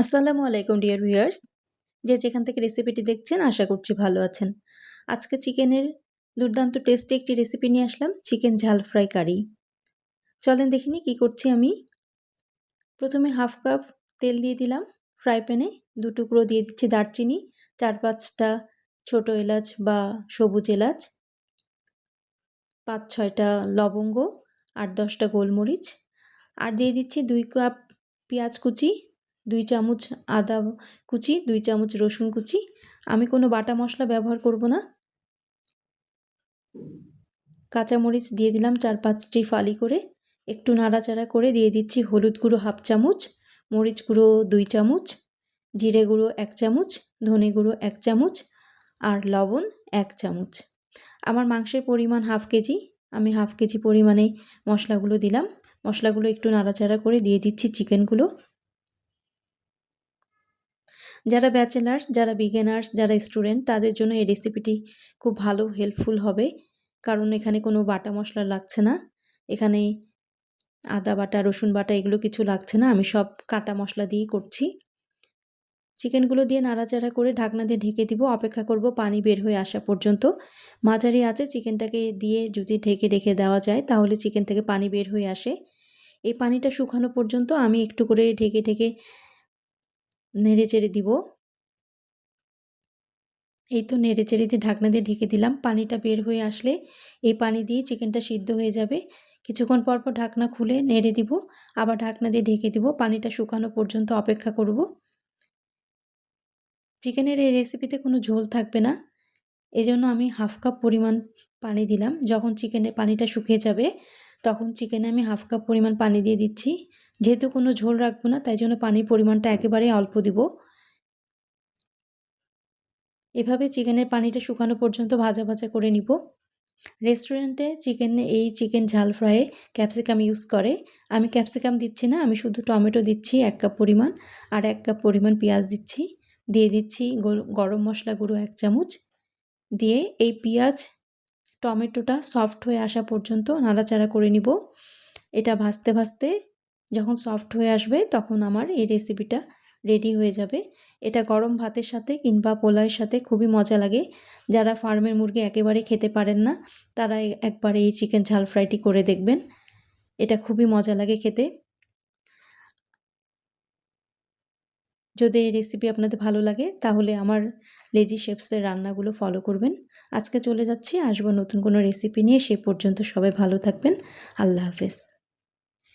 আসসালামু আলাইকুম, dear viewers. যে যেখান থেকে রেসিপিটি দেখছেন, আশা করছি ভালো আছেন। আজকে চিকেনের দুর্দান্ত টেস্টি একটি রেসিপি নিয়ে আসলাম, চিকেন ঝাল ফ্রাই কারি। চলেন দেখিনি কি করছি আমি। প্রথমে হাফ কাপ তেল দিয়ে দিলাম ফ্রাই প্যানে, দু টুকরো দিয়ে দিচ্ছি দারচিনি, চার পাঁচটা ছোট এলাচ বা সবুজ এলাচ, পাঁচ ছয়টা লবঙ্গ, আট দশটা গোলমরিচ, আর দিয়ে দিচ্ছি দুই কাপ পেঁয়াজ কুচি দুই চামচ আদা কুচি, দুই চামচ রসুন কুচি। আমি কোনো বাটা মশলা ব্যবহার করব না। কাঁচামরিচ দিয়ে দিলাম চার পাঁচটি ফালি করে। একটু নাড়াচাড়া করে দিয়ে দিচ্ছি হলুদ গুঁড়ো হাফ চামচ, মরিচ গুঁড়ো দুই চামচ, জিরে গুঁড়ো এক চামচ, ধনে গুঁড়ো এক চামচ আর লবণ এক চামচ। আমার মাংসের পরিমাণ হাফ কেজি। আমি হাফ কেজি পরিমাণে মশলাগুলো দিলাম। মশলাগুলো একটু নাড়াচাড়া করে দিয়ে দিচ্ছি চিকেনগুলো। যারা ব্যাচেলার্স যারা বিগেনার্স যারা স্টুডেন্ট তাদের জন্য এই রেসিপিটি খুব ভালো হেল্পফুল হবে। কারণ এখানে কোনো বাটা মশলা লাগছে না। এখানে আদা বাটা, রসুন বাটা এগুলো কিছু লাগছে না। আমি সব কাটা মশলা দিয়েই করছি। চিকেনগুলো দিয়ে নাড়াচাড়া করে ঢাকনা দিয়ে ঢেকে দিব। অপেক্ষা করব পানি বের হয়ে আসা পর্যন্ত। মাঝারি আছে চিকেনটাকে দিয়ে যদি ঢেকে রেখে দেওয়া যায়, তাহলে চিকেন থেকে পানি বের হয়ে আসে। এই পানিটা শুকানো পর্যন্ত আমি একটু করে ঢেকে ঢেকে নেড়ে চেড়ে দিব। এই তো নেড়ে চেড়ে দিয়ে ঢাকনা দিয়ে ঢেকে দিলাম। পানিটা বের হয়ে আসলে এই পানি দিয়ে চিকেনটা সিদ্ধ হয়ে যাবে। কিছুক্ষণ পর পর ঢাকনা খুলে নেড়ে দিব। আবার ঢাকনা দিয়ে ঢেকে দিব। পানিটা শুকানো পর্যন্ত অপেক্ষা করব। চিকেনের এই রেসিপিতে কোনো ঝোল থাকবে না। এজন্য আমি হাফ কাপ পরিমাণ পানি দিলাম। যখন চিকেনের পানিটা শুকিয়ে যাবে তখন চিকেনে আমি হাফ কাপ পরিমাণ পানি দিয়ে দিচ্ছি। যেহেতু কোনো ঝোল রাখব না, তাই জন্য পানির পরিমাণটা একেবারেই অল্প দিব। এভাবে চিকেনের পানিটা শুকানো পর্যন্ত ভাজা ভাজা করে নিব। রেস্টুরেন্টে চিকেন এই চিকেন ঝাল ফ্রাইয়ে ক্যাপসিকাম ইউজ করে। আমি ক্যাপসিকাম দিচ্ছি না, আমি শুধু টমেটো দিচ্ছি এক কাপ পরিমাণ আর এক কাপ পরিমাণ পেঁয়াজ দিচ্ছি। দিয়ে দিচ্ছি গরম মশলা গুঁড়ো এক চামচ। দিয়ে এই পেঁয়াজ টমেটোটা সফট হয়ে আসা পর্যন্ত নাড়াচাড়া করে নিব। এটা ভাজতে ভাজতে যখন সফট হয়ে আসবে তখন আমার এই রেসিপিটা রেডি হয়ে যাবে। এটা গরম ভাতের সাথে কিংবা পোলাওয়ের সাথে খুবই মজা লাগে। যারা ফার্মের মুরগি একেবারে খেতে পারেন না তারা একবার এই চিকেন ঝাল ফ্রাইটি করে দেখবেন। এটা খুবই মজা লাগে খেতে। যদি এই রেসিপি আপনাদের ভালো লাগে, তাহলে আমার লেজি শেপসের রান্নাগুলো ফলো করবেন। আজকে চলে যাচ্ছি, আসব নতুন কোনো রেসিপি নিয়ে, সে পর্যন্ত সবাই ভালো থাকবেন। আল্লাহ হাফেজ।